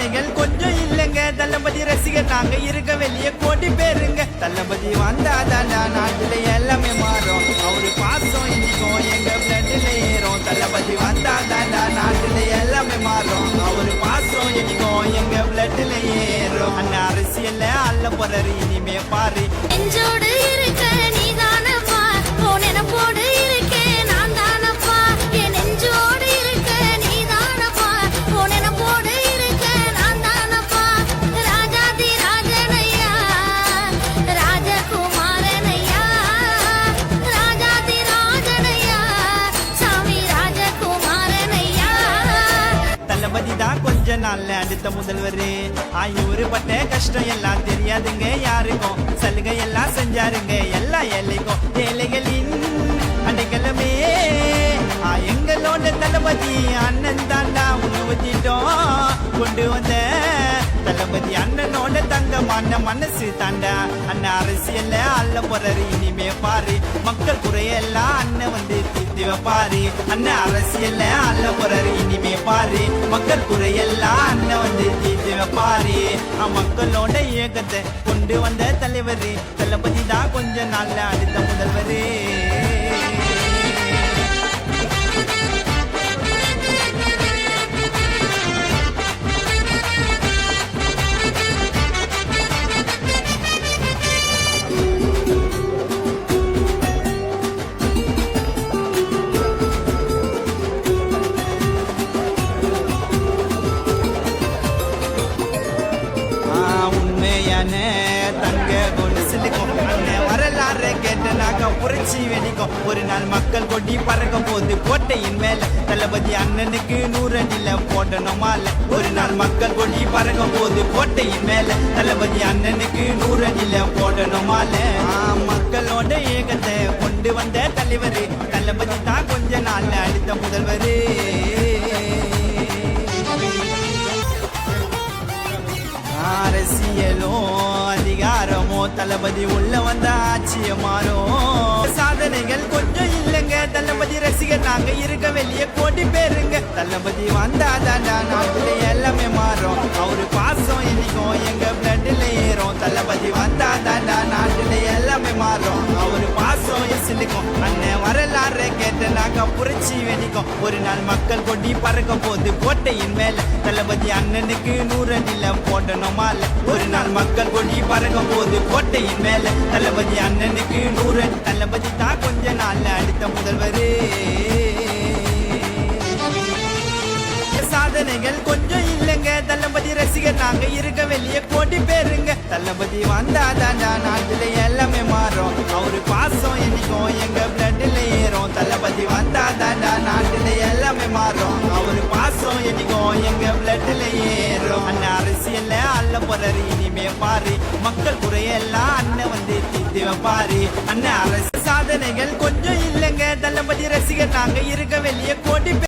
சாதனைகள் கொஞ்சம் இல்லைங்க. தளபதி ரசிகர் நாங்க இருக்க வெளியே கோடி பேருங்க. தளபதி வந்தாதாண்டா நாட்டுல எல்லாமே மாறும். அவரு பாசம் இன்னைக்கும் எங்க பிளட்ல ஏறும். தளபதி வந்தாதாண்டா நாட்டுல எல்லாமே மாறும். அவரு பாசம் இன்னைக்கும் எங்க பிளட்ல ஏறும். அண்ணா அரசியல்ல அல்ல போறாரு இனிமே பாரு. அடுத்த முதல்வர். ஆயூரு பட்ட கஷ்டம் எல்லாம் தெரியாதுங்க யாருக்கும். சலுகை எல்லாம் செஞ்சாருங்க எல்லா ஏழைக்கும் ஏழைகளின் அடைக்கலமே. எங்களோட தளபதி அண்ணன் தாண்டா உணவுத்திட்டோம் கொண்டு வந்த தளபதி அண்ணனோட தங்கமான மனசு தாண்டா. அண்ணன் அரசியல்ல அல்ல போறாரு இனிமே பாரு. மக்கள் குறையெல்லாம் அண்ணன் வந்து தீர்த்து வைப்பாரு. அண்ணன் அரசியல்ல அல்ல போறாரு மக்கள் குறையெல்லாம் அண்ணன் வந்து தீர்த்து வைப்பாரு. மக்களோட இயக்கத்தை கொண்டு வந்த தலைவர். தளபதி தான் கொஞ்ச நாள்ல அடுத்த முதல்வரே. தானே தங்க கொலுசிலுக்கும் அண்ணன் வரலாறு கேட்டனாக்கா புரட்சி வெடிக்கும். ஒரு நாள் மக்கள் கொட்டி பறக்க போது கோட்டையின் மேல தளபதி அண்ணனுக்கு நூறு நில இல்ல ஒரு நாள் மக்கள் கொடி பறக்க போது கோட்டையின் மேல தளபதி அண்ணனுக்கு நூறு போடணுமா இல்ல ஆ, மக்களோட ஏகத்தை கொண்டு வந்த தலைவர் தளபதி தான் கொஞ்ச நாள்ல அடுத்த முதல்வர். அரசியலோ அதிகாரமோ தளபதி உள்ள வந்த ஆட்சிய மாறும். சாதனைகள் கொஞ்சம் இல்லைங்க தளபதி ரசிகர் நாங்க இருக்க வெளியே கோடி பேருங்க. தளபதி வந்தாதாண்டா நாட்டுல எல்லாமே மாறும். அவரு பாசம் இன்னைக்கும் எங்க பிளட்ல ஏறும். தளபதி வந்தாதாண்டா நாட்டுல எல்லாமே மாறும். அவரு பாசம் எசிலுக்கும் அண்ணன் புரட்சி வெடிக்கும் ஒரு நாள் மக்கள் கொடி பறக்க போது கோட்டையின் மேல தளபதி அண்ணனுக்கு நூறு நிலம் போடணுமால ஒரு நாள் மக்கள் கொடி பறக்க போது கோட்டையின் மேல தளபதி அண்ணனுக்கு நூறு. தளபதி தான் கொஞ்ச நாள்ல அடுத்த முதல்வர். சாதனைகள் கொஞ்சம் இல்லைங்க. தளபதி ரசிகர் நாங்க இருக்க வெளியே கோடி பேருங்க. தளபதி வந்தாதாண்டா நாட்டிலேயே பிளட்ல ஏறும். அண்ணன் அரசியல்ல அல்ல போறாரு இனிமே பாரு. மக்கள் குறையெல்லாம் அண்ணன் வந்து தீர்த்து வைப்பாரு. அண்ணன் அரசு சாதனைகள் கொஞ்சம் இல்லைங்க. தளபதி ரசிகர் நாங்க இருக்க வெளியே கோடி